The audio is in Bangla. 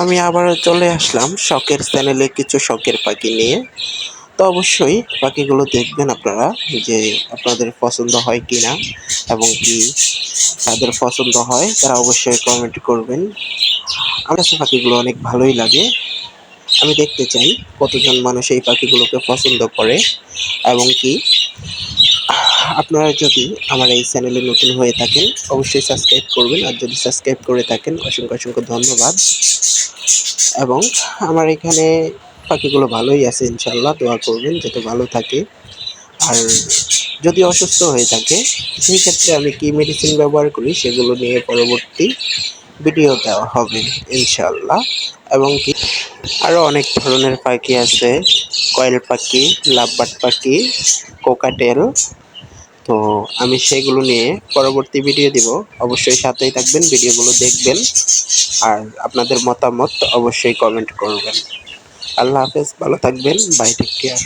আমি আবারও চলে আসলাম শখের চ্যানেলে কিছু শখের পাখি নিয়ে। তো অবশ্যই পাখিগুলো দেখবেন আপনারা যে আপনাদের পছন্দ হয় কি না এবং কি তাদের পছন্দ হয়, তারা অবশ্যই কমেন্ট করবেন। আমার কাছে পাখিগুলো অনেক ভালোই লাগে। আমি দেখতে চাই কতজন মানুষ এই পাখিগুলোকে পছন্দ করে এবং কি আপনারা যদি আমার এই চ্যানেলে নতুন হয়ে থাকেন, অবশ্যই সাবস্ক্রাইব করবেন। আর যদি সাবস্ক্রাইব করে থাকেন, অসংখ্য অসংখ্য ধন্যবাদ। এবং আমার এখানে পাখিগুলো ভালোই আছে ইনশাল্লাহ দোয়া করবেন যাতে ভালো থাকে। আর যদি অসুস্থ হয়ে থাকে, সেই ক্ষেত্রে আমি কি মেডিসিন ব্যবহার করি সেগুলো নিয়ে পরবর্তী ভিডিও দেওয়া হবে ইনশাল্লাহ এবং কি আরও অনেক ধরনের পাখি আছে, কয়েল পাখি, লাভবার্ড পাখি, কোকাটেল তো আমি সেগুলো নিয়ে পরবর্তী ভিডিও দিব। অবশ্যই সাথেই থাকবেন ভিডিওগুলো দেখবেন। আর আপনাদের মতামত অবশ্যই কমেন্ট করবেন। আল্লাহ হাফেজ, ভালো থাকবেন। Bye take care